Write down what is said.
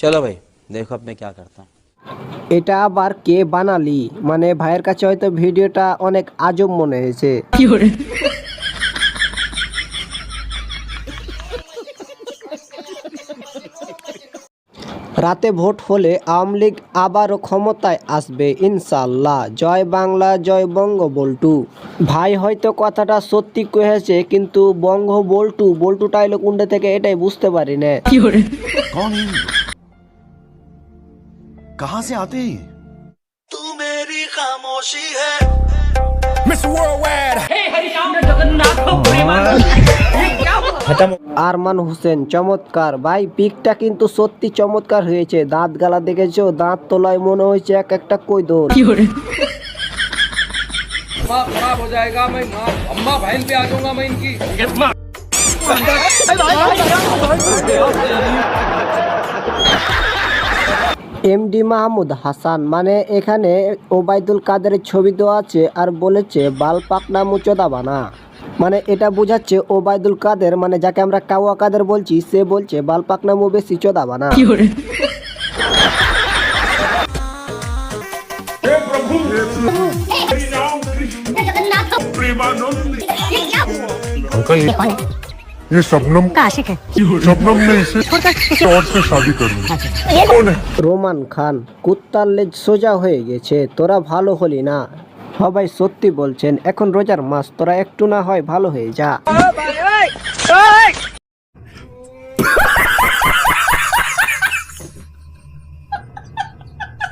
চলো ভাই দেখো আপনি কে করতাম এটা আবার কে বানালি? মানে ভাইয়ের কাছে হয়তো ভিডিওটা অনেক আজব মনে হয়েছে। রাতে ভোট হলে আওয়ামী লীগ আবারও ক্ষমতায় আসবে ইনশাল্লাহ জয় বাংলা জয় বঙ্গ বল্টু ভাই হয়তো কথাটা সত্যি কহেছে কিন্তু বঙ্গ বল্টু বল্টু টাইলো কুন্ডে থেকে এটাই বুঝতে পারি না। कहाँ से आते हैं ये? আরমান হোসেন চমৎকার ভাই পিকটা কিন্তু সত্যি চমৎকার হয়েছে দাঁত গালা দেখেছো দাঁত তোলায় মনে হয়েছে এক একটা কৈদর खराब हो जाएगा मैं माँ अम्मा बहन पे आ जाऊंगा मैं इनकी এমডি মাহমুদ হাসান মানে এখানে ওবায়দুল কাদেরের ছবি দেওয়া আছে আর বলেছে বাল পাকনা মুচোদা বানা মানে এটা বোঝাচ্ছে ওবায়দুল কাদের মানে যাকে আমরা কাওয়া কাদের বলছি সে বলছে বাল পাকনা মু বেশি চোদা বানা ये शबनम का आशिक है शबनम ने इसे और से शादी करनी कौन है রোমান খান কুত্তার লেজ সোজা হয়ে গেছে তোরা ভালো হলি না সবাই সত্যি বলছেন এখন রোজার মাস তোরা একটু না হয় ভালো হয়ে যা